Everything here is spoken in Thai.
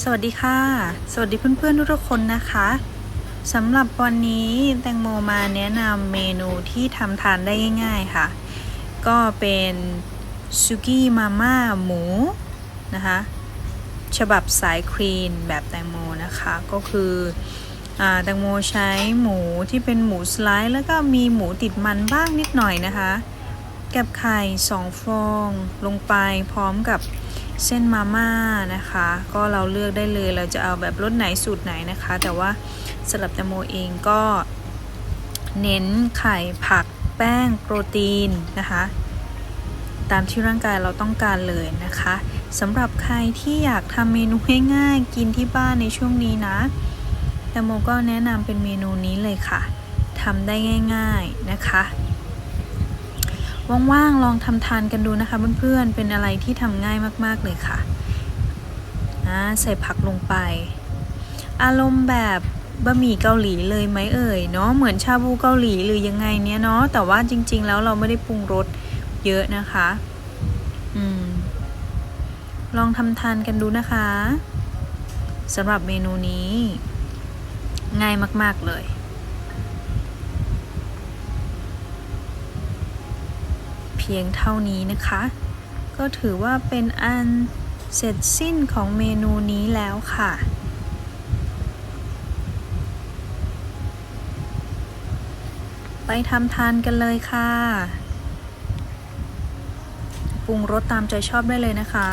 สวัสดีค่ะ สวัสดีเพื่อนๆทุกคนนะคะสำหรับวันนี้แตงโมมาแนะนำเมนูที่ทำทานได้ง่าย ๆค่ะ ก็เป็นซุกี้มาม่าหมูนะคะฉบับสายครีนแบบแตงโมนะคะก็คืออแตงโมใช้หมูที่เป็นหมูสไลด์แล้วก็มีหมูติดมันบ้างนิดหน่อยนะคะ กับไข่สองฟองลงไปพร้อมกับ เส้นมาม่านะคะ ก็เราเลือกได้เลยเราจะเอาแบบรสไหนสูตรไหนนะคะ แต่ว่าสำหรับแตงโมเองก็เน้นไข่ผักแป้งโปรตีนนะคะ ตามที่ร่างกายเราต้องการเลยนะคะสำหรับใครที่อยากทำเมนูง่ายๆกินที่บ้านในช่วงนี้นะแตงโมก็แนะนำเป็นเมนูนี้เลยค่ะทำได้ง่าย ๆนะคะ ว่างๆลองทำทานกันดูนะคะเพื่อนๆเป็นอะไรที่ทำง่ายมากๆเลยค่ะนะใส่ผักลงไป อารมณ์แบบบะหมี่เกาหลีเลยไหมเอ่ยเนาะเหมือนชาบูเกาหลีหรือยังไงเนี้ยเนาะแต่ว่าจริง ๆ แล้วเราไม่ได้ปรุงรสเยอะนะคะอืมลองทำทานกันดูนะคะสำหรับเมนูนี้ ง่ายมาก ๆ เลย เพียงเท่านี้นะคะ ก็ถือว่าเป็นอันเสร็จสิ้นของเมนูนี้แล้วค่ะไปทำทานกันเลยค่ะ ปรุงรสตามใจชอบได้เลยนะคะ